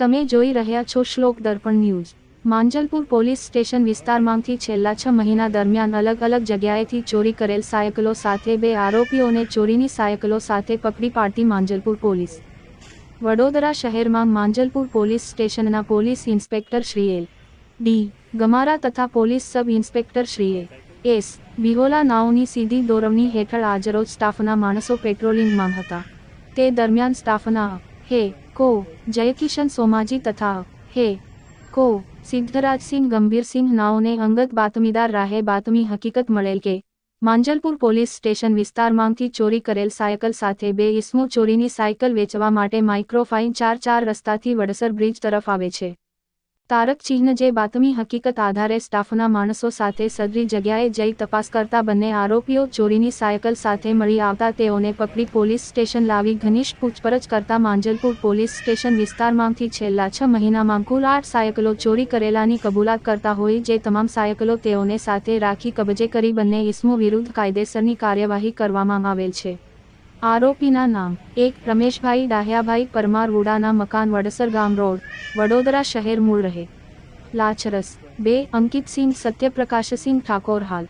તમે જોઈ રહ્યા છો Shlok Darpan news. Manjalpur police station વિસ્તારમાંથી છેલ્લા છ મહિના દરમિયાન અલગ અલગ જગ્યાએથી ચોરી કરેલ સાયકલો સાથે બે આરોપીઓને ચોરીની સાયકલો સાથે પકડી પાડતી માંજલપુર પોલીસ. વડોદરા શહેરમાં માંજલપુર પોલીસ સ્ટેશનના police inspector Shri L D. Gamara તથા police sub inspector Shri A S. Bihola નાઓની સીધી દોરવણી હેઠળ આજરોજ સ્ટાફના માણસો પેટ્રોલિંગમાં હતા. તે દરમિયાન સ્ટાફના હે કો જયકિશન સોમાજી તથા હે કો સિદ્ધરાજસિંહ ગંભીરસિંહ નાઓને અંગત બાતમીદાર રાહે બાતમી હકીકત મળેલ કે માંજલપુર પોલીસ સ્ટેશન વિસ્તારમાંથી ચોરી કરેલ સાયકલ સાથે બે ઇસમો ચોરીની સાયકલ વેચવા માટે માઇક્રોફાઇન ચાર ચાર રસ્તાથી વડસર બ્રિજ તરફ આવે છે. તારક ચિહ્ન જે બાતમી હકીકત આધારે સ્ટાફના માણસો સાથે સદરી જગ્યાએ જઈ તપાસ કરતા બંને આરોપીઓ ચોરીની સાયકલ સાથે મળી આવતા તેઓને પકડી પોલીસ સ્ટેશન લાવી ઘનિષ્ઠ પૂછપરછ કરતા માંજલપુર પોલીસ સ્ટેશન વિસ્તારમાંથી છેલ્લા છ મહિનામાં કુલ આઠ સાયકલો ચોરી કરેલાની કબૂલાત કરતા હોય જે તમામ સાયકલો તેઓને સાથે રાખી કબજે કરી બંને ઇસમો વિરુદ્ધ કાયદેસરની કાર્યવાહી કરવામાં આવેલ છે. આરોપીના નામ, એક રમેશભાઈ ડાહ્યાભાઈ પરમાર વુડાના મકાન વડસર ગામ રોડ, વડોદરા શહેર મૂળ રહે. લાચરસ બે, અંકિતસિંહ સત્યપ્રકાશસિંહ ઠાકોર હાલ.